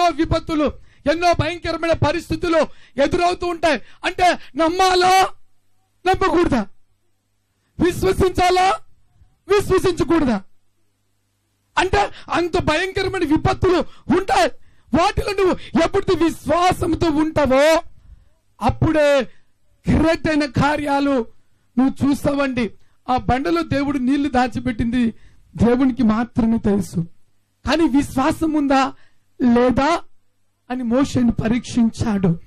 ఎన్నో విపత్తులు ఎన్నో భయంకరమైన పరిస్థితులు ఎదురవుతూ ఉంటాయి. అంటే నమ్మాలా? నమ్మకూడదా? విశ్వసించాలా? విశ్వసించకూడదా? అంటే అంత భయంకరమైన విపత్తులు ఉంటాయి. వాటిలో నువ్వు ఎప్పుడు విశ్వాసంతో ఉంటావో అప్పుడే గ్రేట్ అయిన కార్యాలు నువ్వు చూస్తావండి. ఆ బండలో దేవుడు నీళ్ళు దాచిపెట్టింది దేవునికి మాత్రమే తెలుసు. కానీ విశ్వాసం ఉందా? లేదా అని మోషని పరీక్షించాడు.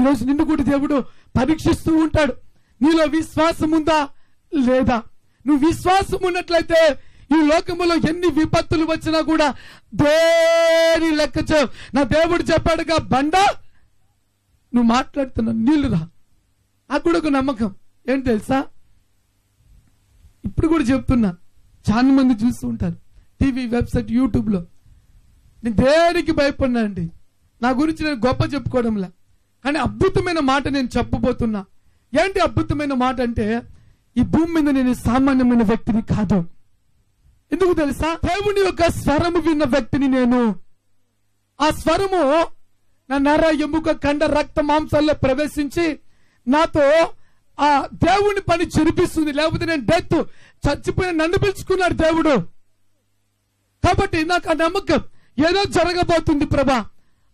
ఈరోజు నిన్ను కూడా దేవుడు పరీక్షిస్తూ ఉంటాడు. నీలో విశ్వాసం ఉందా? లేదా? నువ్వు విశ్వాసం ఉన్నట్లయితే ఈ లోకములో ఎన్ని విపత్తులు వచ్చినా కూడా దేని లెక్క నా దేవుడు చెప్పాడుగా బండ నువ్వు మాట్లాడుతున్న నీళ్ళు రా. నాకు కూడా ఒక నమ్మకం. ఏంటి తెలుసా? ఇప్పుడు కూడా చెప్తున్నా. చాలా మంది చూస్తూ ఉంటారు. టీవీ వెబ్సైట్ యూట్యూబ్లో. నేను దేనికి భయపడినా అండి నా గురించి నేను గొప్ప చెప్పుకోవడంలా. కానీ అద్భుతమైన మాట నేను చెప్పబోతున్నా. ఏంటి అద్భుతమైన మాట అంటే ఈ భూమి మీద నేను సామాన్యమైన వ్యక్తిని కాదు. ఎందుకు తెలుసా? దేవుని యొక్క స్వరము విన్న వ్యక్తిని నేను. ఆ స్వరము నా నర ఎముక కండ రక్త మాంసాల్లో ప్రవేశించి నాతో ఆ దేవుని పని చెరిపిస్తుంది లేకపోతే నేను డెత్ చచ్చిపోయిన నన్ను పిలుచుకున్నాడు దేవుడు. కాబట్టి నాకు ఆ నమ్మకం. ఏదో జరగబోతుంది ప్రభా.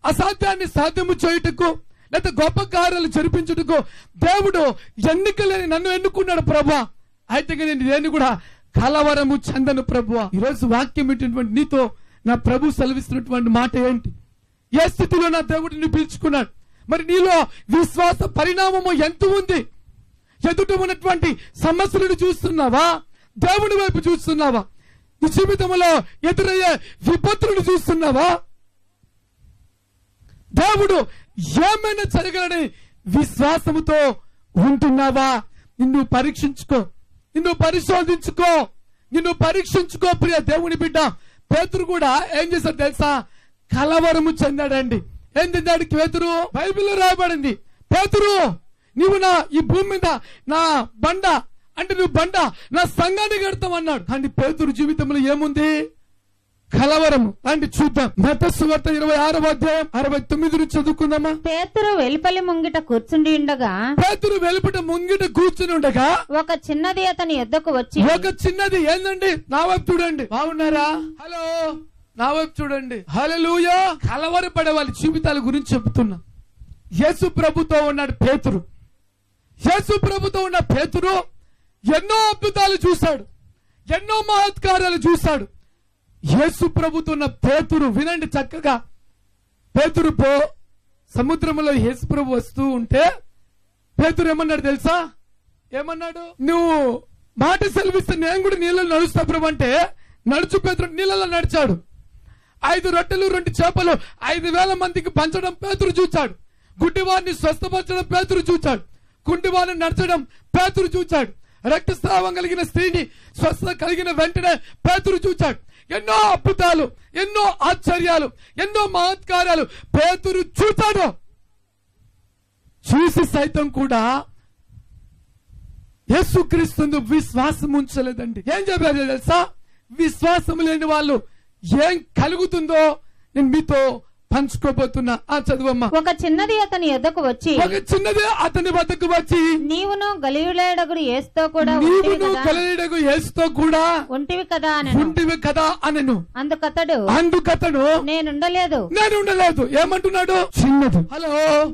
అసాధ్యాన్ని సాధ్యము చేయుటకు లేదా గొప్ప కార్యాలు జరిపించుటకు దేవుడు ఎన్నికలేని నన్ను ఎన్నుకున్నాడు ప్రభా. అయితే నేను దేన్ని కూడా కలవరము చెందను ప్రభు. ఈరోజు వాక్యం ఇచ్చినటువంటి నీతో నా ప్రభు సెలవిస్తున్నటువంటి మాట ఏంటి? ఏ స్థితిలో నా దేవుడిని పిలుచుకున్నాడు? మరి నీలో విశ్వాస పరిణామము ఎంత ఉంది? ఎదుట ఉన్నటువంటి సమస్యలను చూస్తున్నావా? దేవుడి వైపు చూస్తున్నావా? నీ జీవితంలో ఎదురయ్యే విపత్తులను చూస్తున్నావా? దేవుడు ఏమైనా జరగలని విశ్వాసముతో ఉంటున్నావా? నిన్ను పరీక్షించుకో. నిన్ను పరిశోధించుకో. నిన్ను పరీక్షించుకో ప్రియ దేవుని బిడ్డ. పేతురు కూడా ఏం చేశాడు తెలుసా? కలవరము చెందాడండి. ఏం చెందాడు పేతురు? బైబిల్లో రాయబడింది. పేతురు నీవు నా ఈ భూమి మీద నా బండ అంటే నువ్వు బండ నా సంఘాన్ని కడతామన్నాడు కానీ పేతురు జీవితంలో ఏముంది? కలవరము. అంటే చూద్దాం. మత సువార్త ఇరవై ఆరవ అధ్యాయం అరవై తొమ్మిది నుంచి చదువుకుందామా? పేతురు వెలుపలి ముంగిట కూర్చుండి ఉండగా పేతురు వెలుపట ముంగిట కూర్చుని ఉండగా ఒక చిన్నది అతని ఎద్దకు వచ్చి ఒక చిన్నది ఏందండి? నా వైపు చూడండి. బాగున్నారా? హలో. నా వైపు చూడండి. హల్లెలూయా. కలవరపడే వాళ్ళ జీవితాల గురించి చెబుతున్నా యేసు ప్రభుతో ఉన్నాడు పేతురు. యేసు ప్రభుతో ఉన్న పేతురు ఎన్నో అద్భుతాలు చూశాడు. ఎన్నో మహత్కార్యాలు చూశాడు. యేసు ప్రభుతున్న పేతురు వినండి చక్కగా. పేతురు పో సముద్రంలో యేసు ప్రభు వస్తూ ఉంటే పేతురు ఏమన్నాడు తెలుసా? ఏమన్నాడు? నువ్వు మాట సెలవిస్తే నేను కూడా నీళ్ళలో నడుస్తా ప్రభు అంటే నడుచు పేతురు నీళ్ళలో నడిచాడు. ఐదు రొట్టెలు రెండు చేపలు ఐదు వేల మందికి పంచడం పేతురు చూచాడు. గుడ్డివారిని స్వస్థపరచడం పేతురు చూచాడు. కుంటివారిని నడచడం పేతురు చూచాడు. రక్తస్రావం కలిగిన స్త్రీని స్వస్థత కలిగిన వెంటనే పేతురు చూచాడు. ఎన్నో అద్భుతాలు ఎన్నో ఆశ్చర్యాలు ఎన్నో మహత్కార్యాలు పేతురు చూచాడు. చూసి సైతం కూడా యేసుక్రీస్తు విశ్వాసం ఉంచలేదండి. ఏం చెప్పారు తెలుసా? విశ్వాసం లేని వాళ్ళు ఏం కలుగుతుందో నేను మీతో పంచుకోబోతున్నా ఆ చదువమ్మా. ఒక చిన్నది అతని ఎద్దకు వచ్చి ఒక చిన్నది అతని వద్దకు వచ్చి. నీవును గలియులేడగుడు ఏస్తో కూడా నీవును కదా? కలయుడకు యేసుతో కూడా ఉంటివి కదా? అని ఉంటివి కదా అనను. అందుకతడు అందుకతను నేనుండలేదు. నేను ఉండలేదు ఏమంటున్నాడు? చిన్నది. హలో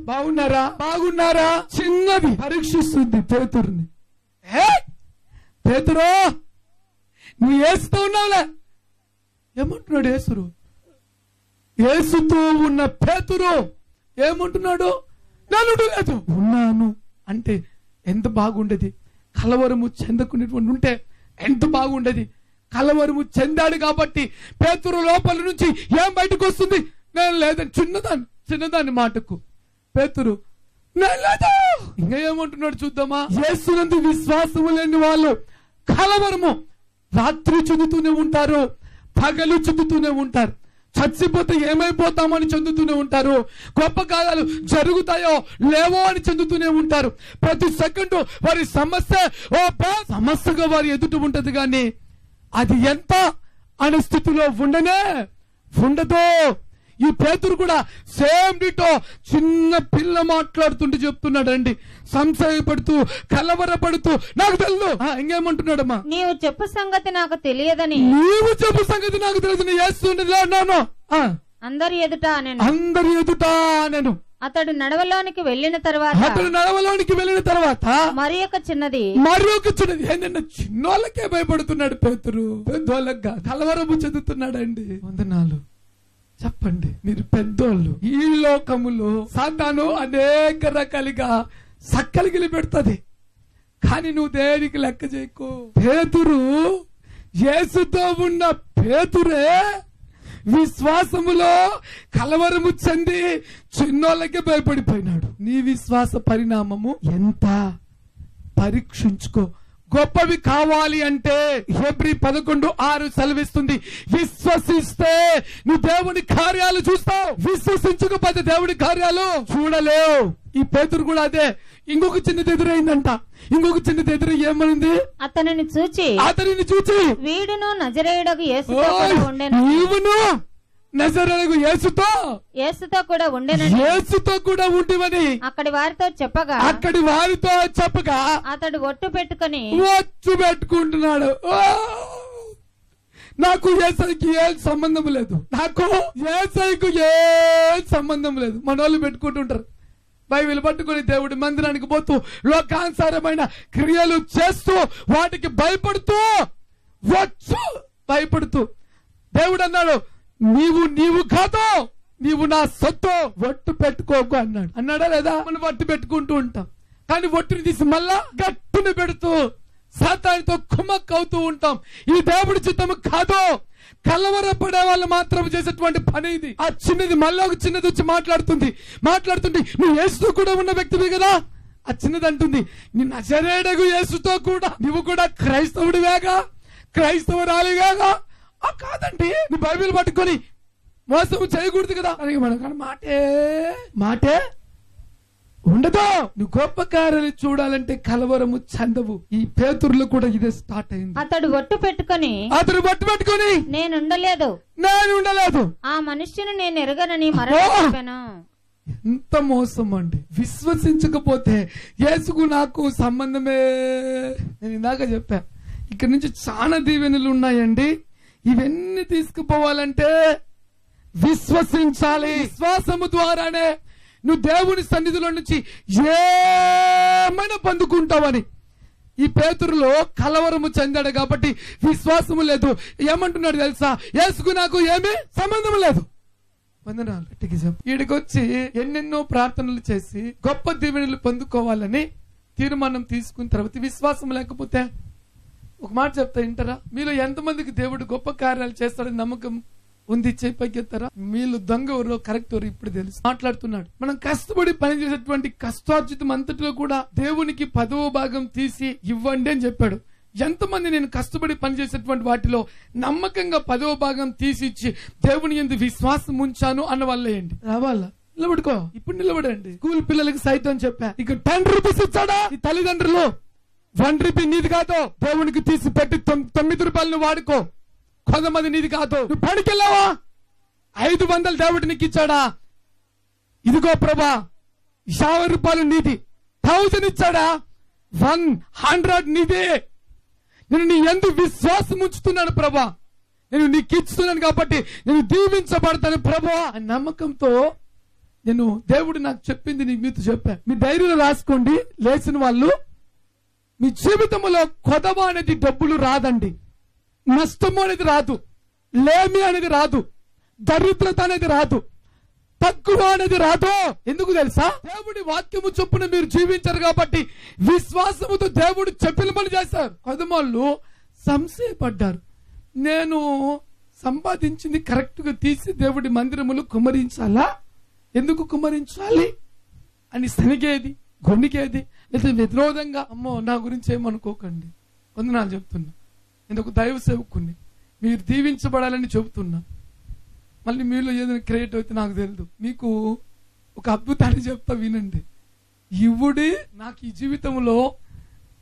బాగున్నారా? బాగున్నారా? చిన్నది. పరీక్షిస్తుంది పేతురుని. ఏ? పేతురు నువ్వు ఏసుతో ఉన్నావులే. ఏమంటున్నాడు ఏసురు? ఏసుతో ఉన్న పేతురు ఏమంటున్నాడు? నేను లేదు ఉన్నాను. అంటే ఎంత బాగుండేది? కలవరము చెందకునేటువంటి ఉంటే ఎంత బాగుండేది? కలవరము చెందాడు కాబట్టి పేతురు లోపల నుంచి ఏం బయటకు వస్తుంది? నేను లేదని చిన్నదాన్ని చిన్నదాని మాటకు. పేతురు నేను లేదు. ఇంకా ఏమంటున్నాడు చూద్దామా? యేసునందు విశ్వాసము లేని వాళ్ళు కలవరము రాత్రి చెందుతూనే ఉంటారు పగలు చెందుతూనే ఉంటారు. చచ్చిపోతే ఏమైపోతామని చెందుతూనే ఉంటారు. గొప్ప కార్యాలు జరుగుతాయో లేవో అని చెందుతూనే ఉంటారు. ప్రతి సెకండ్ వారి సమస్య ఓ సమస్యగా వారి ఎదుట ఉంటది కానీ అది ఎంత అనే స్థితిలో ఉండనే ఉండదు. ఈ పేతురు కూడా సేమ్ డిటో చిన్న పిల్ల మాట్లాడుతుంటే చెప్తున్నాడండి. సంశయపడుతూ కలవరపడుతూ నాకు తెలుసు ఇంకేమంటున్నాడమ్మా? నీవు చెప్పు సంగతి నాకు తెలియదని. నీవు చెప్పు సంగతి నాకు చేస్తుండేది అన్నాను అందరి ఎదుట నేను. అందరి ఎదుట నేను. అతడు నడవలోనికి వెళ్ళిన తర్వాత. అతడు నడవలోనికి వెళ్ళిన తర్వాత మరి ఒక చిన్నది. మరి ఒక చిన్నది. ఏంటంటే చిన్నోళ్ళకే భయపడుతున్నాడు పేతురు. పెద్దోళ్ళకి కలవరము చెందుతున్నాడండి. వందనాలు. చెప్పండి. మీరు పెద్దోళ్ళు. ఈ లోకములో సాతాను అనేక రకాలుగా సక్కలిగిలి పెడుతుంది. కానీ నువ్వు దేనికి లెక్క చేయకు? పేతురు యేసుతో ఉన్న పేతురే విశ్వాసములో కలవరము చెంది చిన్నోళ్ళకే భయపడిపోయినాడు. నీ విశ్వాస పరిణామము ఎంత? పరీక్షించుకో. గొప్పవి కావాలి అంటే హెబ్రి పదకొండు ఆరు సెలవిస్తుంది. విశ్వసిస్తే నువ్వు దేవుని కార్యాలు చూస్తావు. విశ్వసించకపోతే దేవుని కార్యాలు చూడలేవు. ఈ పేతురు కూడా అదే. ఇంకొక చిన్నది ఎదురైందంట. ఇంకొక చిన్నది ఎదురు ఏమనింది అతనిని చూచి అతనిని చూచి వీడును నజరేయుడకు యేసుతో ఉండెను. నీవును నజరేయుడగు యేసుతో? యేసుతో కూడా ఉండెనని. యేసుతో కూడా ఉంటివని అక్కడి వారితో చెప్పగా అక్కడి వారితో చెప్పగా అతడు ఒట్టు పెట్టుకొని వచ్చు పెట్టుకుంటున్నాడు! నాకు ఏసైకి ఏ సంబంధం లేదు. నాకు ఏసైకు ఏ సంబంధం లేదు. మన వాళ్ళు పెట్టుకుంటుంటారు. బైబిల్ పట్టుకొని దేవుడి మందిరానికి పోతూ లోకానుసారమైన క్రియలు చేస్తూ వాటికి భయపడుతూ వచ్చు భయపడుతూ దేవుడు అన్నాడు నీవు నీవు కాదు నీవు నా సొత్తు ఒట్టు పెట్టుకోకు అన్నాడు. అన్నాడా లేదా? మనం ఒట్టు పెట్టుకుంటూ ఉంటాం. కానీ ఒట్టుని తీసి మళ్ళా గట్టున పెడుతూ సాతానితో కుమ్మక్ అవుతూ ఉంటాం. ఈ దేవుడి చిత్తము కాదు కలవరపడే వాళ్ళు మాత్రం చేసేటువంటి పని ఇది. ఆ చిన్నది మళ్ళీ ఒక చిన్నది వచ్చి మాట్లాడుతుంది. మాట్లాడుతుంది నువ్వు యేసుతో కూడా ఉన్న వ్యక్తివి కదా? ఆ చిన్నది అంటుంది నీ నజరేడగు యేసుతో కూడా నువ్వు కూడా క్రైస్తవుడివేగా? క్రైస్తవురాలివేగా కాదండి. నీ బైబిల్ పట్టుకొని మోసం చేయకూడదు కదా. అని మన మాటే. మాటే? ఉండదు. నువ్వు గొప్ప కార్యాలు చూడాలంటే కలవరము చందవు. ఈ పేతుర్లో కూడా ఇదే స్టార్ట్ అయింది. అతడు ఒట్టు పెట్టుకొని అతను బట్టు పెట్టుకొని నేనుండలేదు. నేను ఉండలేదు. ఆ మనుష్యుని నేను ఎరగనని మరణ చెప్పాను. ఎంత మోసం అండి. విశ్వసించకపోతే యేసుకు నాకు సంబంధమే. నేను ఇందాక చెప్పా. ఇక్కడ నుంచి చాలా దీవెనలు ఉన్నాయండి. ఇవన్నీ తీసుకుపోవాలంటే విశ్వసించాలి. విశ్వాసము ద్వారానే నువ్వు దేవుని సన్నిధిలో నుంచి ఏమైనా పొందుకుంటావని. ఈ పేతురులో కలవరము చెందాడు కాబట్టి విశ్వాసము లేదు. ఏమంటున్నాడు తెలుసా? యేసుకు నాకు ఏమీ సంబంధం లేదు. వందనాలు ఈడికొచ్చి ఎన్నెన్నో ప్రార్థనలు చేసి గొప్ప దీవెనలు పొందుకోవాలని తీర్మానం తీసుకున్న తర్వాత విశ్వాసం లేకపోతే ఒక మాట చెప్తా వింటారా? మీలో ఎంతమందికి దేవుడు గొప్ప కార్యాలు చేస్తాడని నమ్మకం ఉంది? చేయి పైకెత్తారా? దొంగ ఎవరో కరెక్ట్ ఎవరు ఇప్పుడు తెలుసు. మాట్లాడుతున్నాడు. మనం కష్టపడి పనిచేసేటువంటి కష్టార్జితం అంతటిలో కూడా దేవునికి పదవ భాగం తీసి ఇవ్వండి అని చెప్పాడు. ఎంతమంది నేను కష్టపడి పనిచేసేటువంటి వాటిలో నమ్మకంగా పదవ భాగం తీసి ఇచ్చి దేవుని ఎందుకు విశ్వాసం ఉంచాను అన్న వాళ్ళేయండి రావాలా? నిలబడుకో. ఇప్పుడు నిలబడండి. స్కూల్ పిల్లలకి సైతం చెప్పా. ఇక టెన్ రూపీస్ ఇచ్చాడా? ఈ తల్లిదండ్రులు వన్ రూపీ నీది కాదు. దేవునికి తీసి పెట్టి తొమ్మిది రూపాయలు వాడుకో. కొంతమంది నీది కాదు. నువ్వు పడికెళ్ళావా ఐదు వందలు దేవుడు నీకు ఇచ్చాడా? ఇదిగో ప్రభా యాభై రూపాయలు నీది. థౌజండ్ ఇచ్చాడా? వన్ హండ్రెడ్ నీదే. నేను నీ ఎందు విశ్వాసం ఉంచుతున్నాను ప్రభా. నేను నీకు ఇస్తున్నాను కాబట్టి నేను దీవించబడతాను ప్రభా. నమ్మకంతో నేను దేవుడు నాకు చెప్పింది నీ మీతో చెప్పా. మీ డైరీలో రాసుకోండి. లేచిన వాళ్ళు మీ జీవితంలో కొదవ అనేది డబ్బులు రాదండి. నష్టము అనేది రాదు. లేమి అనేది రాదు. దరిద్రత అనేది రాదు. తక్కువ అనేది రాదు. ఎందుకు తెలుసా? దేవుడి వాక్యము చొప్పున మీరు జీవించారు కాబట్టి విశ్వాసముతో దేవుడు చెప్పిన పని చేశారు. కొదమాళ్ళు సంశయపడ్డారు. నేను సంపాదించింది కరెక్ట్గా తీసి దేవుడి మందిరములు కుమరించాలా ఎందుకు కుమరించాలి అని శనిగేది గొనిగేది అయితే విరోధంగా అమ్మో నా గురించి ఏమనుకోకండి. వందనాలు చెప్తున్నా. ఇందుకు ఒక దైవ సేవకుని మీరు దీవించబడాలని చెబుతున్నా. మళ్ళీ మీలో ఏదైనా క్రియేట్ అయితే నాకు తెలియదు మీకు ఒక అద్భుతాన్ని చెప్తా వినండి. ఇవుడి నాకు ఈ జీవితంలో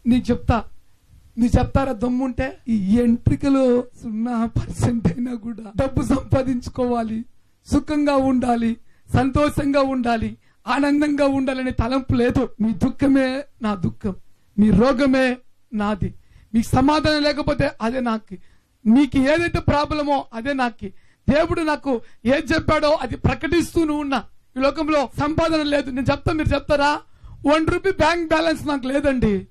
నీకు చెప్తా. నీ చెప్తారా దమ్ముంటే? ఈ ఎంట్రికలో సున్నా పర్సెంట్ అయినా కూడా డబ్బు సంపాదించుకోవాలి. సుఖంగా ఉండాలి. సంతోషంగా ఉండాలి. ఆనందంగా ఉండాలనే తలంపు లేదు. మీ దుఃఖమే నా దుఃఖం. మీ రోగమే నాది. మీకు సమాధానం లేకపోతే అదే నాకు. మీకు ఏదైతే ప్రాబ్లమో అదే నాకు. దేవుడు నాకు ఏది చెప్పాడో అది ప్రకటిస్తూనే ఉన్నా. ఈ లోకంలో సంపాదన లేదు. నేను చెప్తా మీరు చెప్తారా? వన్ రూపీ బ్యాంక్ బ్యాలెన్స్ నాకు లేదండి.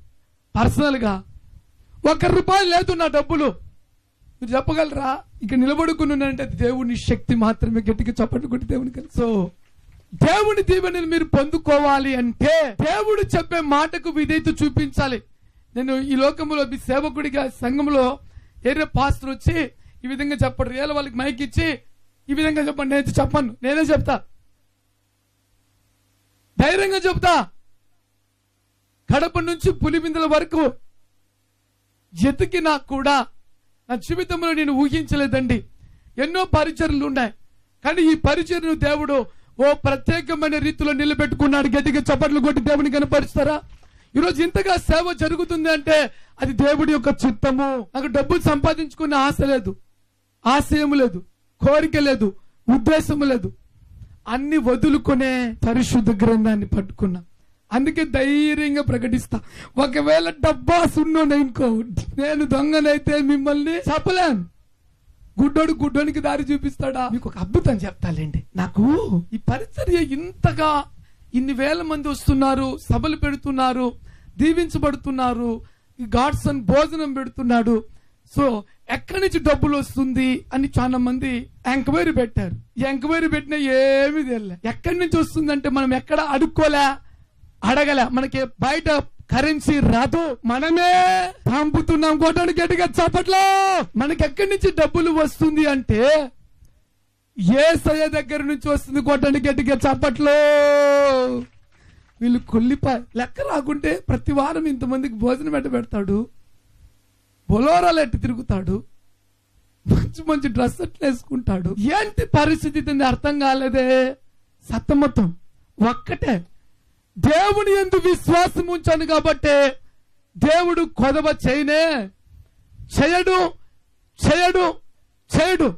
పర్సనల్గా ఒక్క రూపాయి లేదు నా డబ్బులు. మీరు చెప్పగలరా? ఇక నిలబడుకున్నానంటే అది దేవుని శక్తి మాత్రమే. గట్టిగా చప్పట్లు కొట్టి దేవుని సో దేవుని దీవెనని మీరు పొందుకోవాలి అంటే దేవుడు చెప్పే మాటకు విధేయత చూపించాలి. నేను ఈ లోకంలో మీ సేవకుడిగా సంఘంలో ఏరే పాస్టర్ వచ్చి ఈ విధంగా చెప్పడు. ఏళ్ళ వాళ్ళకి మైక్ ఇచ్చి ఈ విధంగా చెప్పండి. నేను చెప్పను. నేనే చెప్తా. ధైర్యంగా చెప్తా. కడప నుంచి పులిబిందుల వరకు ఎతికినా కూడా నా జీవితంలో నేను ఊహించలేదండి. ఎన్నో పరిచర్లు ఉన్నాయి. కానీ ఈ పరిచర్ను దేవుడు ఓ ప్రత్యేకమైన రీతిలో నిలబెట్టుకున్నాడు గట్టిగా చప్పట్లు కొట్టి దేవుని కనపరుస్తారా? ఈరోజు ఇంతగా సేవ జరుగుతుంది అంటే అది దేవుడి యొక్క చిత్తము. నాకు డబ్బులు సంపాదించుకునే ఆశ లేదు. ఆశయం లేదు. కోరిక లేదు. ఉద్దేశం లేదు. అన్ని వదులుకునే పరిశుద్ధ గ్రంథాన్ని పట్టుకున్నా. అందుకే ధైర్యంగా ప్రకటిస్తా. ఒకవేళ డబ్బా సున్నోనే ఇంకో నేను దొంగనైతే మిమ్మల్ని చెప్పలేను గుడ్డోడు గుడ్డోనికి దారి చూపిస్తాడా? మీకు ఒక అద్భుతం చెప్తాలేండి. నాకు ఈ పరిచర్య ఇంతగా ఇన్ని వేల మంది వస్తున్నారు సభలు పెడుతున్నారు దీవించబడుతున్నారు ఈ గాడ్సన్ భోజనం పెడుతున్నాడు. సో ఎక్కడి నుంచి డబ్బులు వస్తుంది అని చాలా మంది ఎంక్వైరీ పెట్టారు. ఈ ఎంక్వైరీ పెట్టినా ఏమీ తెలియలే. ఎక్కడి నుంచి వస్తుందంటే మనం ఎక్కడ అడుక్కోలే అడగలే. మనకి బయట కరెన్సీ రాదు. మనమే పంపుతున్నాం కొట్టడానికి గట్టిగా చప్పట్లో. మనకి ఎక్కడి నుంచి డబ్బులు వస్తుంది అంటే ఏ సయ దగ్గర నుంచి వస్తుంది కొట్టడానికి గట్టిగా చప్పట్లో. వీళ్ళు కొల్లిపాయ లెక్క రాకుంటే ప్రతి వారం ఇంతమందికి భోజనం పెట్ట పెడతాడు. బొలోరాలు ఎట్టి తిరుగుతాడు. మంచి మంచి డ్రెస్ వేసుకుంటాడు. ఏంటి పరిస్థితి? అర్థం కాలేదే. సతమతం ఒక్కటే. దేవుని ఎందు విశ్వాసం ఉంచాను కాబట్టే దేవుడు కొదవ చేయనే చేయడు చేయడు చేయడు.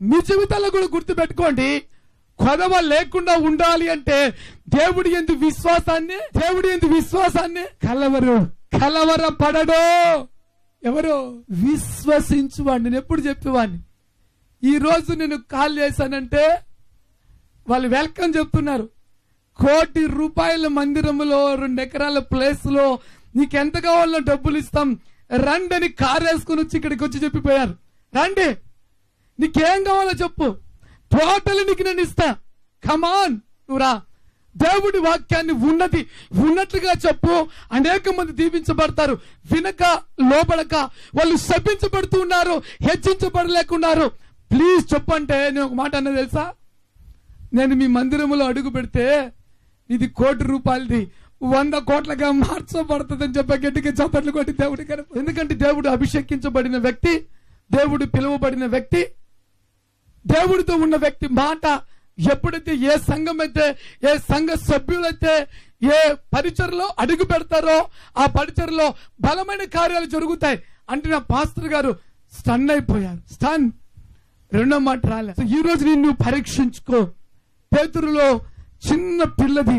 మీ జీవితాల్లో కూడా గుర్తు పెట్టుకోండి కొదవ లేకుండా ఉండాలి అంటే దేవుడి ఎందు విశ్వాసాన్ని దేవుడి ఎందు విశ్వాసాన్ని కలవరు కలవర పడడు ఎవరు విశ్వసించువాడిని నేను ఎప్పుడు చెప్పేవాడిని? ఈ రోజు నేను కాల్ చేశానంటే వాళ్ళు వెల్కమ్ చెప్తున్నారు. కోటి రూపాయల మందిరంలో రెండు ఎకరాల ప్లేస్లో నీకెంత కావాలో డబ్బులు ఇస్తాం. రండి అని కారు వేసుకుని వచ్చి ఇక్కడికి వచ్చి చెప్పిపోయారు. రండి. నీకేం కావాలో చెప్పు. టోటల్ నీకు నేను ఇస్తా. కమాన్ నువ్వు రా. దేవుడి వాక్యాన్ని ఉన్నది ఉన్నట్లుగా చెప్పు. అనేక మంది దీపించబడతారు వినక లోబడక వాళ్ళు శపించబడుతూ ఉన్నారు. హెచ్చించబడలేకున్నారు. ప్లీజ్ చెప్పంటే నేను ఒక మాట అన్నది తెలుసా? నేను మీ మందిరంలో అడుగు పెడితే ఇది కోటి రూపాయలది. వంద కోట్లగా మార్చబడుతుందని చెప్పి గట్టిగా చప్పట్లు కొట్టి దేవుడి కనుక ఎందుకంటే దేవుడు అభిషేకించబడిన వ్యక్తి దేవుడు పిలువబడిన వ్యక్తి దేవుడితో ఉన్న వ్యక్తి మాట ఎప్పుడైతే ఏ సంఘం అయితే ఏ సంఘ సభ్యులైతే ఏ పరిచరలో అడుగు పెడతారో ఆ పరిచరలో బలమైన కార్యాలు జరుగుతాయి. అంటే నా పాస్టర్ గారు స్టన్ అయిపోయారు. స్టన్. రెండో మాట రాలే. సో ఈ రోజు నిన్ను పరీక్షించుకో. పేతురులో చిన్న పిల్లది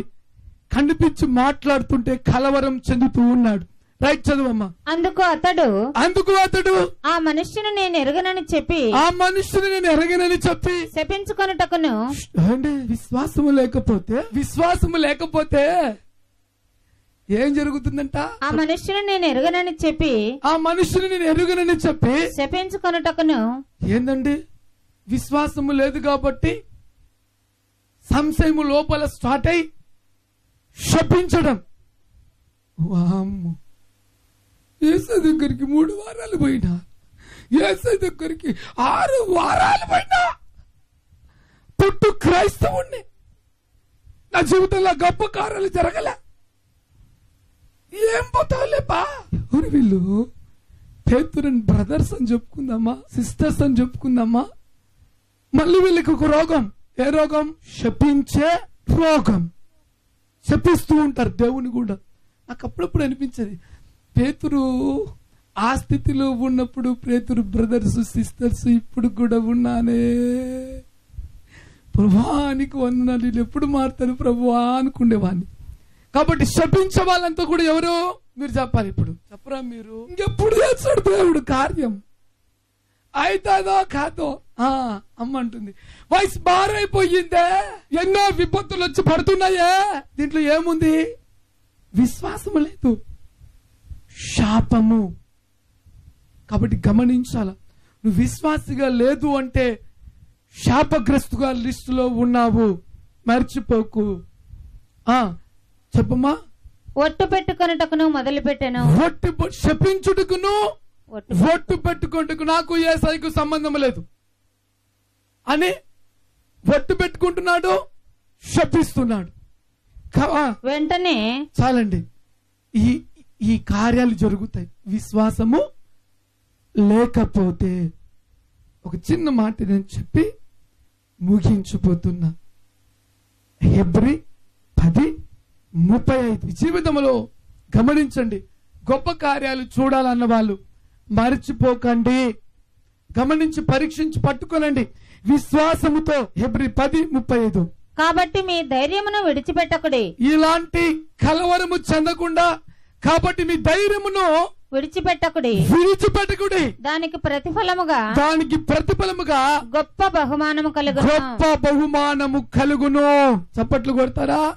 కనిపించి మాట్లాడుతుంటే కలవరం చెందుతూ ఉన్నాడు. రైట్ చదువమ్మా. అందుకు అతడు అందుకు అతడు ఆ మనుష్యుని నేను ఎరుగనని చెప్పి ఆ మనుషుని నేను ఎరగనని చెప్పి శపించుకొనుటకును అంటే విశ్వాసము లేకపోతే? విశ్వాసము లేకపోతే ఏం జరుగుతుందంట? ఆ మనుష్యుని నేను ఎరుగనని చెప్పి ఆ మనుషుని నేను ఎరుగనని చెప్పి శపించుకొనుటకును ఏందండి? విశ్వాసము లేదు కాబట్టి సంశయము లోపల స్టార్ట్ అయి శపించడం. వామ్ము. ఏసై దగ్గరికి మూడు వారాలు పోయినా. ఏస దగ్గరికి ఆరు వారాలు పోయినా. పుట్టు క్రైస్తవుణ్ణి. నా జీవితంలో గొప్ప కార్యాలు జరగలే. ఏం పోతావులేపా ఎవరు వీళ్ళు? పేతురన్ బ్రదర్స్ అని చెప్పుకుందామా? సిస్టర్స్ అని చెప్పుకుందామా? మళ్ళీ వీళ్ళకి ఒక రోగం. ఏ రోగం? శపించే రోగం. శపిస్తూ ఉంటారు దేవుని కూడా. నాకు అప్పుడప్పుడు అనిపించదు పేతురు ఆ స్థితిలో ఉన్నప్పుడు పేతురు బ్రదర్స్ సిస్టర్స్ ఇప్పుడు కూడా ఉన్నానే. ప్రభానికి వందనాలు. వీళ్ళు ఎప్పుడు మారుతారు ప్రభువా అనుకునేవాడిని. కాబట్టి శపించే వాళ్ళంతా కూడా ఎవరు? మీరు చెప్పాలి ఇప్పుడు. చెప్పరా మీరు? ఇంకెప్పుడు చేస్తాడు దేవుడు కార్యం? అయితాదో కాదో? ఆ, అమ్మ అంటుంది. వయసు బారైపోయిందే ఎన్నో విపత్తులు వచ్చి పడుతున్నాయే. దీంట్లో ఏముంది? విశ్వాసము లేదు. శాపము. కాబట్టి గమనించాల. నువ్వు విశ్వాసిగా లేదు అంటే శాపగ్రస్తుగా లిస్టులో ఉన్నావు. మర్చిపోకు. ఆ చెప్పమ్మా. ఒట్టు పెట్టుకొనుటకును మొదలు పెట్టాను ఒట్టు శపించుటకును ఒట్టు పెట్టుకుంటకు నాకు ఏ సైకు సంబంధం లేదు. అని ఒట్టు పెట్టుకుంటున్నాడు శపిస్తున్నాడు. వెంటనే చాలండి. ఈ ఈ కార్యాలు జరుగుతాయి. విశ్వాసము లేకపోతే ఒక చిన్న మాట నేను చెప్పి ముగించిపోతున్నా. హెబ్రి పది ముప్పై ఐదు. జీవితంలో గమనించండి. గొప్ప కార్యాలు చూడాలన్న వాళ్ళు మర్చిపోకండి. గమనించి పరీక్షించి పట్టుకోనండి. విశ్వాసముతో హెబ్రి పది ముప్పై ఐదు. కాబట్టి మీ ధైర్యమును విడిచిపెట్టకుడి. ఇలాంటి కలవరము చెందకుండా కాబట్టి మీ ధైర్యమును విడిచిపెట్టకుడి. విడిచిపెట్టకుడి. దానికి ప్రతిఫలముగా దానికి ప్రతిఫలముగా గొప్ప బహుమానము కలుగును. గొప్ప బహుమానము కలుగును. చప్పట్లు కొడతారా?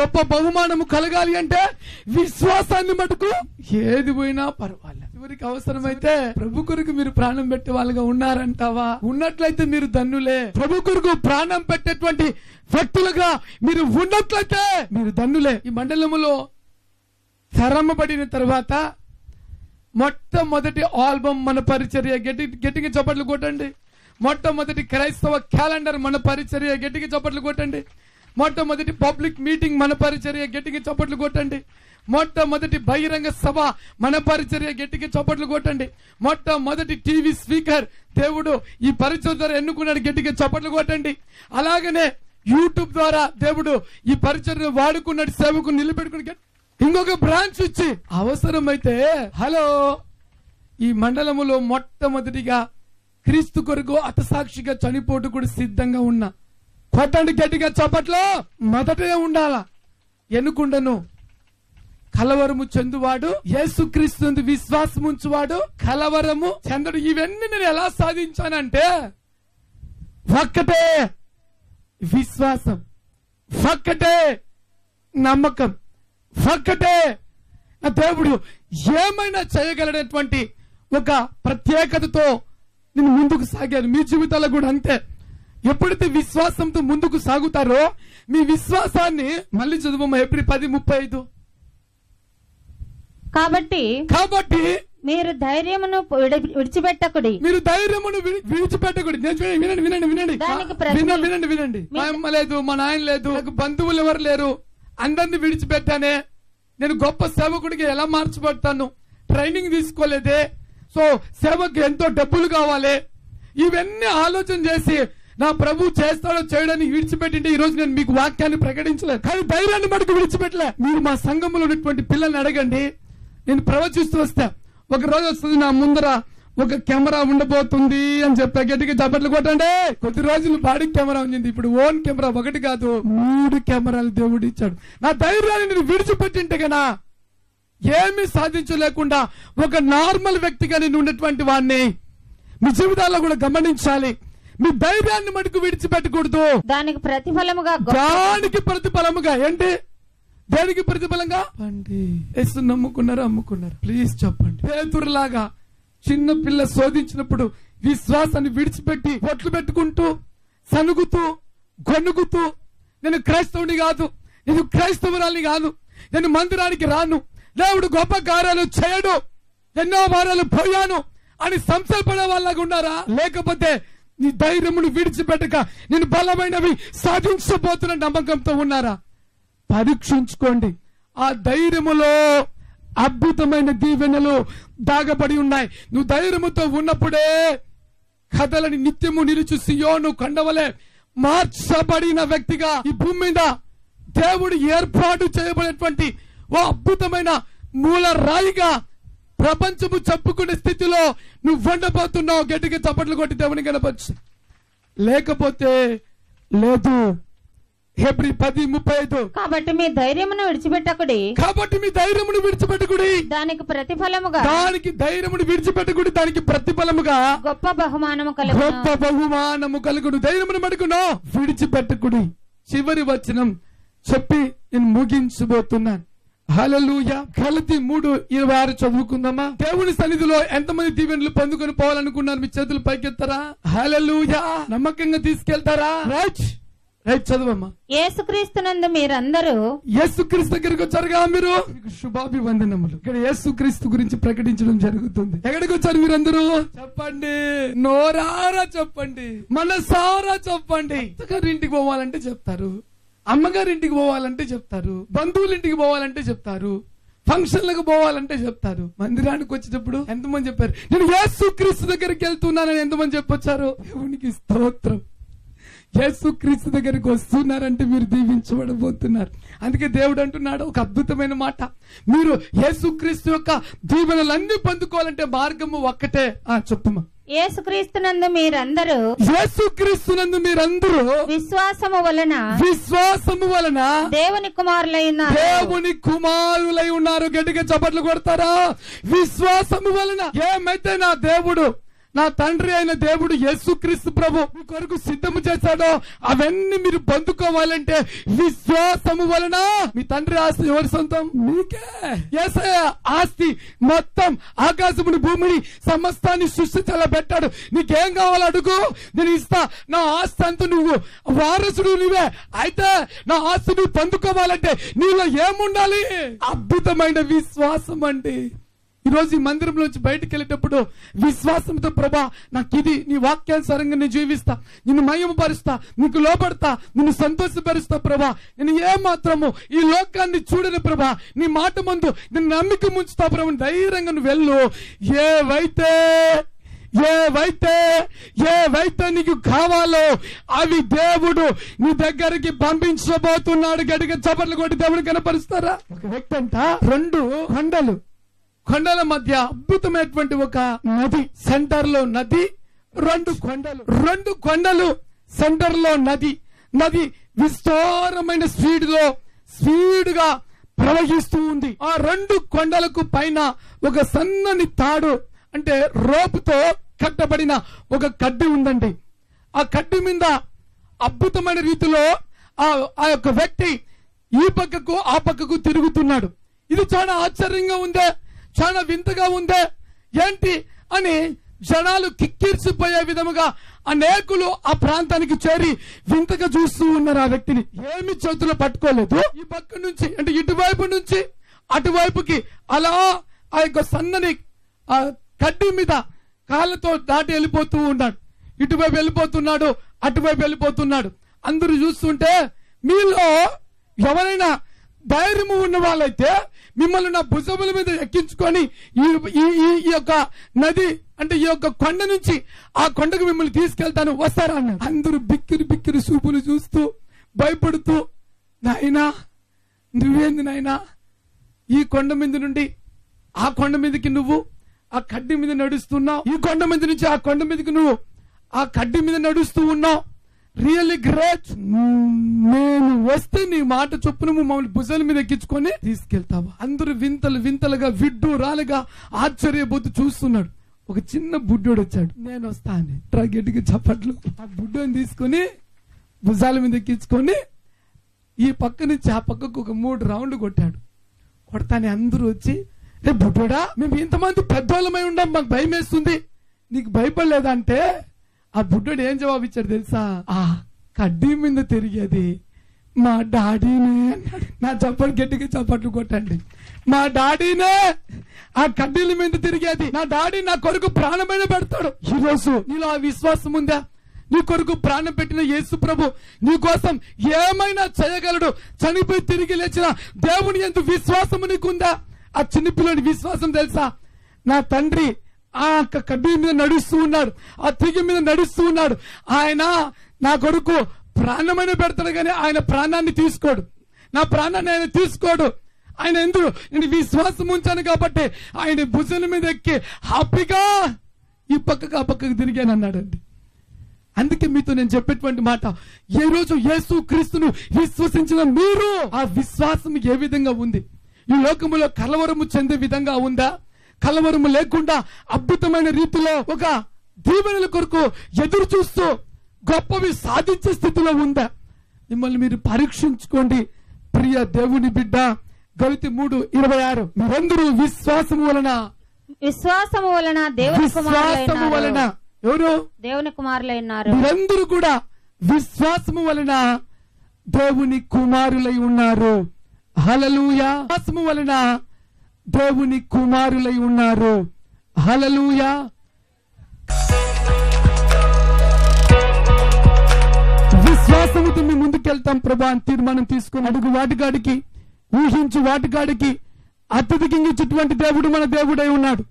గొప్ప బహుమానము కలగాలి అంటే విశ్వాసాన్ని మటుకు ఏది పోయినా పర్వాలేదు చివరికి అవసరమైతే ప్రభు కొరకు మీరు ప్రాణం పెట్టే వాళ్ళగా ఉన్నారంటావా? ఉన్నట్లయితే మీరు ధన్యులే. ప్రభు కొరకు ప్రాణం పెట్టేటువంటి వ్యక్తులుగా మీరు ఉన్నట్లయితే మీరు ధన్యులే. ఈ మండలములో తరమబడిన తర్వాత మొట్టమొదటి ఆల్బమ్ మన పరిచర్య గట్టి గట్టిగా చప్పట్లు కొట్టండి. మొట్టమొదటి క్రైస్తవ క్యాలెండర్ మన పరిచర్య గట్టిగా చప్పట్లు కొట్టండి. మొట్టమొదటి పబ్లిక్ మీటింగ్ మన పరిచర్య గట్టిగా చప్పట్లు కొట్టండి. మొట్టమొదటి బహిరంగ సభ మన పరిచర్య గట్టికి చప్పట్లు కొట్టండి. మొట్టమొదటి టీవీ స్పీకర్ దేవుడు ఈ పరిచయ ద్వారా ఎన్నుకున్నాడు గట్టిగా చప్పట్లు కొట్టండి. అలాగనే యూట్యూబ్ ద్వారా దేవుడు ఈ పరిచర్య వాడుకున్నాడు సేవకు నిలబెట్టుకుని ఇంకొక బ్రాంచ్ ఇచ్చి అవసరమైతే హలో ఈ మండలములో మొట్టమొదటిగా క్రీస్తు కొరకు అతసాక్షిగా చనిపోటు కూడా సిద్ధంగా ఉన్నా కొట్టండి గట్టిగా చప్పట్లో. మొదటే ఉండాలా. ఎన్నుకుండను. కలవరము చెందువాడు యేసుక్రీస్తు విశ్వాసం ఉంచువాడు కలవరము చెందడు. ఇవన్నీ నేను ఎలా సాధించానంటే ఒక్కటే విశ్వాసం ఒక్కటే నమ్మకం ఒక్కటే నా దేవుడు ఏమైనా చేయగలనటువంటి ఒక ప్రత్యేకతతో నేను ముందుకు సాగాను. మీ జీవితాల్లో కూడా అంతే. ఎప్పుడైతే విశ్వాసంతో ముందుకు సాగుతారో మీ విశ్వాసాన్ని మళ్ళీ చదువు ఏప్రిల్ పది ముప్పై ఐదు. కాబట్టి కాబట్టి మీరు ధైర్యమును విడి- విడిచిపెట్టకుడి. మీరు ధైర్యమును విడి- విడిచిపెట్టకూడదు నేను చూడండి, వినండి వినండి వినండి. వినండి వినండి వినండి. మా అమ్మ లేదు మా నాయన లేదు నాకు బంధువులు ఎవరు లేరు. అందరిని విడిచిపెట్టానే నేను గొప్ప సేవకుడికి ఎలా మార్చబడతాను? ట్రైనింగ్ తీసుకోలేదే. సో సేవకు ఎంతో డబ్బులు కావాలి. ఇవన్నీ ఆలోచన చేసి నా ప్రభు చేస్తాడో చేయడానికి విడిచిపెట్టింటే ఈ రోజు నేను మీకు వాక్యాన్ని ప్రకటించలేదు. కానీ ధైర్యాన్ని మటుకు విడిచిపెట్టలే. మీరు మా సంఘంలో ఉన్నటువంటి పిల్లల్ని అడగండి. నేను ప్రవచిస్తూ వస్తా. ఒక రోజు వస్తుంది నా ముందర ఒక కెమెరా ఉండబోతుంది అని చెప్పా గట్టిగా చప్పట్లు కొట్టండి. కొద్ది రోజులు బాడీ కెమెరా ఉంది ఇప్పుడు ఓన్ కెమెరా ఒకటి కాదు మూడు కెమెరాలు దేవుడు ఇచ్చాడు. నా ధైర్యాన్ని నేను విడిచిపెట్టింటే గనా ఏమీ సాధించలేకుండా ఒక నార్మల్ వ్యక్తిగా నేను ఉన్నటువంటి వాడిని మీ జీవితాల్లో కూడా గమనించాలి. మీ ధైర్యాన్ని మటుకు విడిచిపెట్టకూడదు. దానికి ప్రతిఫలముగా దానికి ప్రతిఫలముగా ఏంటి? దేనికి ప్రతిఫలంగా? పండి నమ్ముకున్నారు? అమ్ముకున్నారు? ప్లీజ్ చెప్పండి. పేతురులాగా చిన్న పిల్ల శోధించినప్పుడు విశ్వాసాన్ని విడిచిపెట్టి ఒట్లు పెట్టుకుంటూ సనుగుతూ గొనుగుతూ నేను క్రైస్తవుని కాదు నేను క్రైస్తవురాలి కాదు నేను మందిరానికి రాను దేవుడు గొప్ప కార్యాలు చేయడు ఎన్నో వారాలు పోయాను అని సంశయపడే వాళ్ళగా ఉన్నారా? లేకపోతే నీ ధైర్యమును విడిచిపెట్టక నేను బలమైనవి సాధించబోతున్న నమ్మకంతో ఉన్నారా? పరీక్షించుకోండి. ఆ ధైర్యములో అద్భుతమైన దీవెనలు దాగబడి ఉన్నాయి. నువ్వు ధైర్యముతో ఉన్నప్పుడే కథలని నిత్యము నిలిచి సియోను కండవలే మార్చబడిన వ్యక్తిగా ఈ భూమి మీద దేవుడు ఏర్పాటు చేయబడినటువంటి ఓ అద్భుతమైన మూల రాయిగా ప్రపంచము చెప్పుకునే స్థితిలో నువ్వు ఉండబోతున్నావు. గట్టిగా చప్పట్లు కొట్టి దేవుని కనపచ్చు లేకపోతే లేదు. హెబ్రి పది ముప్పై ఐదు కాబట్టి మీ ధైర్యమును విడిచిపెట్టకుడి కాబట్టి మీ ధైర్యమును విడిచిపెట్టకుడి దానికి ప్రతిఫలముగా దానికి ధైర్యమును విడిచిపెట్టకుడి దానికి ప్రతిఫలముగా గొప్ప బహుమానము కలుగును గొప్ప బహుమానము కలుగుడు ధైర్యమును మడుకును విడిచిపెట్టకుడి చివరి వచనం చెప్పి నేను ముగించబోతున్నాను హలలుయ గలతి మూడు ఇరవై ఆరు చదువుకుందామా దేవుని సన్నిధిలో ఎంతమంది దీవెనలు పొందుకొని పోవాలనుకున్నారు మీ చేతులు పైకెత్తారా హలలుయ నమ్మకంగా తీసుకెళ్తారా రైట్ రైట్ చదవమ్మా. యేసుక్రీస్తునందు మీరందరూ యేసుక్రీస్తు దగ్గరికి వచ్చారుగా మీరు? మీకు శుభాభివందనములు. ఇక్కడ యేసుక్రీస్తు గురించి ప్రకటించడం జరుగుతుంది. ఎక్కడికి వచ్చారు మీరందరూ? చెప్పండి. నోరారా చెప్పండి. మనసారా చెప్పండి. ఇంటికి పోవాలంటే చెప్తారు. అమ్మగారి ఇంటికి పోవాలంటే చెప్తారు. బంధువుల ఇంటికి పోవాలంటే చెప్తారు. ఫంక్షన్లకు పోవాలంటే చెప్తారు. మందిరానికి వచ్చేటప్పుడు ఎంతమంది చెప్పారు? నేను యేసుక్రీస్తు దగ్గరికి వెళ్తున్నానని ఎంతమంది చెప్పొచ్చారు? దేవునికి స్తోత్రం. యేసుక్రీస్తు దగ్గరికి వస్తున్నారంటే మీరు దీవించబడబోతున్నారు. అందుకే దేవుడు అంటున్నాడు ఒక అద్భుతమైన మాట. మీరు యేసుక్రీస్తు యొక్క దీవెనలన్నీ పొందుకోవాలంటే మార్గము ఒక్కటే. ఆ చెప్పుమా యేసుక్రీస్తునందు మీరందరూ యేసుక్రీస్తునందు మీరందరూ విశ్వాసము వలన విశ్వాసము వలన దేవుని కుమారులై ఉన్నారు. దేవుని కుమారులై ఉన్నారు. గట్టిగా చప్పట్లు కొడతారా? విశ్వాసము వలన ఏమైతే నా దేవుడు నా తండ్రి అయిన దేవుడు యేసుక్రీస్తు ప్రభు మీ కొరకు సిద్ధము చేశాడో అవన్నీ మీరు పొందుకోవాలంటే విశ్వాసము వలన మీ తండ్రి ఆస్తి ఎవరి సొంతం? మీకే. ఆస్తి మొత్తం ఆకాశముని భూమిని సమస్తాన్ని సృష్టించాల పెట్టాడు నీకేం కావాలో అడుగు నేను ఇస్తా. నా ఆస్తి అంతా నువ్వు వారసుడు నువ్వే అయితే నా ఆస్తి నువ్వు పొందుకోవాలంటే నీలో ఏముండాలి? అద్భుతమైన విశ్వాసం అండి ఈ రోజు ఈ మందిరంలోంచి బయటికి వెళ్ళేటప్పుడు విశ్వాసంతో ప్రభా నాకు ఇది నీ వాక్యానుసారంగా నేను జీవిస్తా నిన్ను మయమపరుస్తా నీకు లోపడతా నిన్ను సంతోషపరుస్తా ప్రభా. నేను ఏ మాత్రము ఈ లోకాన్ని చూడని ప్రభా. నీ మాట ముందు నేను నమ్మిక ముంచుతా ప్రభా. ధైర్యంగా నువ్వు వెళ్ళు. ఏవైతే ఏవైతే ఏవైతే నీకు కావాలో అవి దేవుడు నీ దగ్గరికి పంపించబోతున్నాడు. గడిగా చప్పట్లు కొట్టి దేవుడు కనపరుస్తారా? ఒక వ్యక్తి అంట రెండు కొండలు. కొండల మధ్య అద్భుతమైనటువంటి ఒక నది సెంటర్లో నది. రెండు కొండలు. రెండు కొండలు సెంటర్లో నది. నది విస్తారమైన స్పీడ్లో స్పీడ్గా ప్రవహిస్తూ ఉంది. ఆ రెండు కొండలకు పైన ఒక సన్నని తాడు అంటే రోపుతో కట్టబడిన ఒక కడ్డి ఉందండి. ఆ కడ్డి మీద అద్భుతమైన రీతిలో ఆ ఆ యొక్క వ్యక్తి ఈ పక్కకు ఆ పక్కకు తిరుగుతున్నాడు. ఇది చాలా ఆశ్చర్యంగా ఉందే. చాలా వింతగా ఉందే. ఏంటి అని జనాలు కిక్కిర్చిపోయే విధముగా అనేకులు ఆ ప్రాంతానికి చేరి వింతగా చూస్తూ ఉన్నారు ఆ వ్యక్తిని. ఏమి చేతులు పట్టుకోలేదు. ఈ పక్క నుంచి అంటే ఇటువైపు నుంచి అటువైపుకి అలా ఆ యొక్క సన్నని ఆ కడ్డీ మీద కాళ్ళతో దాటి వెళ్ళిపోతూ ఉన్నాడు. ఇటువైపు వెళ్ళిపోతున్నాడు అటువైపు వెళ్ళిపోతున్నాడు. అందరూ చూస్తుంటే మీలో ఎవరైనా ధైర్యము ఉన్న వాళ్ళైతే మిమ్మల్ని నా భుజముల మీద ఎక్కించుకొని ఈ ఈ- యొక్క నది అంటే ఈ యొక్క కొండ నుంచి ఆ కొండకు మిమ్మల్ని తీసుకెళ్తాను. వస్తారా అన్నారు అందరూ బిక్కిరి బిక్కిరి చూపులు చూస్తూ భయపడుతూ నాయనా నువ్వేంది నాయనా? ఈ కొండ మీద నుండి ఆ కొండ మీదకి నువ్వు ఆ కడ్డి మీద నడుస్తున్నావు. ఈ కొండ మీద నుంచి ఆ కొండ మీదకి నువ్వు ఆ కడ్డి మీద నడుస్తూ ఉన్నావు. రియల్లీ గ్రేట్ నేను వస్తే నీ మాట చొప్పున మమ్మల్ని భుజాల మీద ఎక్కించుకొని తీసుకెళ్తావా? అందరూ వింతలు వింతలుగా విడ్డూరాలుగా ఆశ్చర్య ఆశ్చర్యపోతూ చూస్తున్నాడు. ఒక చిన్న బుడ్డోడు వచ్చాడు. నేను వస్తా అని. ట్రా గట్టిగా చప్పట్లు. ఆ బుడ్డోని తీసుకొని భుజాల మీద ఎక్కించుకొని ఈ పక్క నుంచి ఆ పక్కకు ఒక మూడు రౌండ్ కొట్టాడు. కొడతానే అందరూ వచ్చి రే బుడ్డోడా మేము ఇంతమంది పెద్దోళ్ళమై ఉండం మాకు భయం వేస్తుంది నీకు భయపడలేదంటే ఆ బుడ్డోడు ఏం జవాబు ఇచ్చాడు తెలుసా? ఆ. కడ్డీ మీద తిరిగేది మా డాడీనే అన్నాడు. నా చప్పట్లు గట్టిగా చప్పట్లు కొట్టండి. మా డాడీనే ఆ కడ్డీల మీద తిరిగేది నా డాడీ నా కొరకు ప్రాణమైన పెడతాడు. ఈ రోజు నీలో ఆ విశ్వాసం ఉందా? నీ కొరకు ప్రాణం పెట్టిన యేసు ప్రభు నీ కోసం ఏమైనా చేయగలడు? చనిపోయి తిరిగి లేచిన దేవుని ఎందు విశ్వాసము నీకుందా? ఆ చిన్నపిల్లని విశ్వాసం తెలుసా? నా తండ్రి ఆ యొక్క కడ్డీ మీద నడుస్తూ ఉన్నాడు. ఆ తిగి మీద నడుస్తూ ఉన్నాడు. ఆయన నా కొడుకు ప్రాణమైన పెడతాడు కానీ ఆయన ప్రాణాన్ని తీసుకోడు. నా ప్రాణాన్ని ఆయన తీసుకోడు. ఆయన ఎందుకు? నేను విశ్వాసం ఉంచాను కాబట్టి ఆయన భుజం మీద ఎక్కి హ్యాపీగా ఈ పక్కకు ఆ పక్కకు తిరిగాను అన్నాడండి అందుకే మీతో నేను చెప్పేటువంటి మాట. ఏ రోజు యేసు క్రీస్తును విశ్వసించిన మీరు ఆ విశ్వాసం ఏ విధంగా ఉంది? ఈ లోకములో కలవరము చెందే విధంగా ఉందా? కలవరము లేకుండా అద్భుతమైన రీతిలో ఒక దీవెనల కొరకు ఎదురు చూస్తూ గొప్పవి సాధించే స్థితిలో ఉందా మిమ్మల్ని మీరు పరీక్షించుకోండి. ప్రియ దేవుని బిడ్డ గవితి మూడు ఇరవై ఆరు. మీరందరూ విశ్వాసము వలన. విశ్వాసము వలన దేవుని విశ్వాసము వలన. ఎవరు? దేవుని కుమారులైనారు. మీరందరూ కూడా విశ్వాసము వలన దేవుని కుమారులై ఉన్నారు. హలలుయా విశ్వాసము వలన దేవుని కుమారులై ఉన్నారు. హలలుయా విశ్వాసముతో మేము ముందుకెళ్తాం ప్రభా అని తీర్మానం తీసుకుని అడుగు వాటికాడికి ఊహించు వాటికాడికి అత్యధికించేటువంటి దేవుడు మన దేవుడై ఉన్నాడు.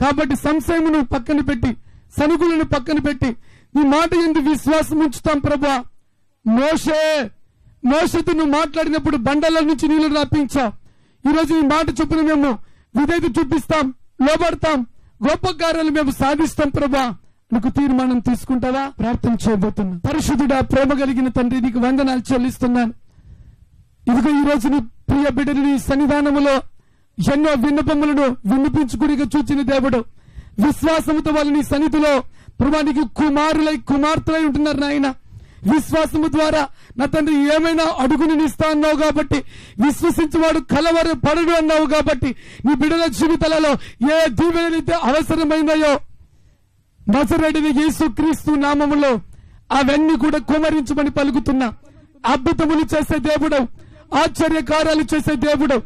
కాబట్టి సంశయమును పక్కన పెట్టి సనుగులను పక్కన పెట్టి నీ మాట ఎందు విశ్వాసం ఉంచుతాం ప్రభా. మోషే మోసతో నువ్వు మాట్లాడినప్పుడు బండల నుంచి నీళ్ళు రాపించావు. ఈ రోజు ఈ మాట చొప్పున మేము విధేత చూపిస్తాం లోబడతాం. గొప్ప కార్యాలు మేము సాధిస్తాం ప్రభా. నీకు తీర్మానం తీసుకుంటావా? ప్రార్థన చేయబోతున్నా. పరిశుద్ధుడా ప్రేమ కలిగిన తండ్రి నీకు వందనాలు చెల్లిస్తున్నాను. ఇదిగో ఈ రోజు నీ ప్రియ బిడ్డలు సన్నిధానములో ఎన్నో విన్నపములను వినిపించుకునిగా చూచిన దేవుడు. విశ్వాసముతో వాళ్ళని సన్నిధిలో ప్రభా నీకు కుమారులై కుమార్తెలై ఉంటున్నారు నాయనా. విశ్వాసము ద్వారా నా తండ్రి ఏమైనా అడుగుని నిస్తా అన్నావు కాబట్టి విశ్వసించేవాడు కలవరు పడడు అన్నావు కాబట్టి నీ బిడ్డల జీవితాలలో ఏ దీవెనలైతే అవసరమైనాయో నజరడిని యేసుక్రీస్తు నామములో అవన్నీ కూడా కుమరించమని పలుకుతున్నా. అద్భుతములు చేసే దేవుడు ఆశ్చర్య కార్యాలు చేసే దేవుడు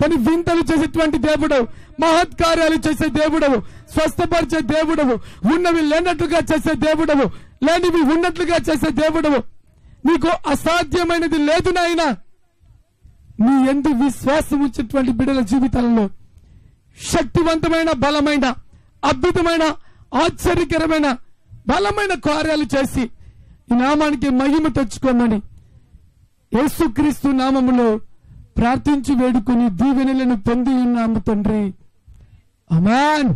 తన వింతలు చేసేటువంటి దేవుడు మహత్కార్యాలు చేసే దేవుడవు స్వస్థపరిచే దేవుడవు ఉన్నవి లేనట్లుగా చేసే దేవుడవు లేనివి ఉన్నట్లుగా చేసే దేవుడవు. నీకు అసాధ్యమైనది లేదు నాయన. నీ ఎందు విశ్వాసం ఉంచినటువంటి బిడ్డల జీవితాలలో శక్తివంతమైన బలమైన అద్భుతమైన ఆశ్చర్యకరమైన బలమైన కార్యాలు చేసి ఈ నామానికి మహిమ తెచ్చుకోమని యేసుక్రీస్తు నామములో ప్రార్థించి వేడుకుని దీవెనలను పొంది ఉన్నాము తండ్రి. అమాన్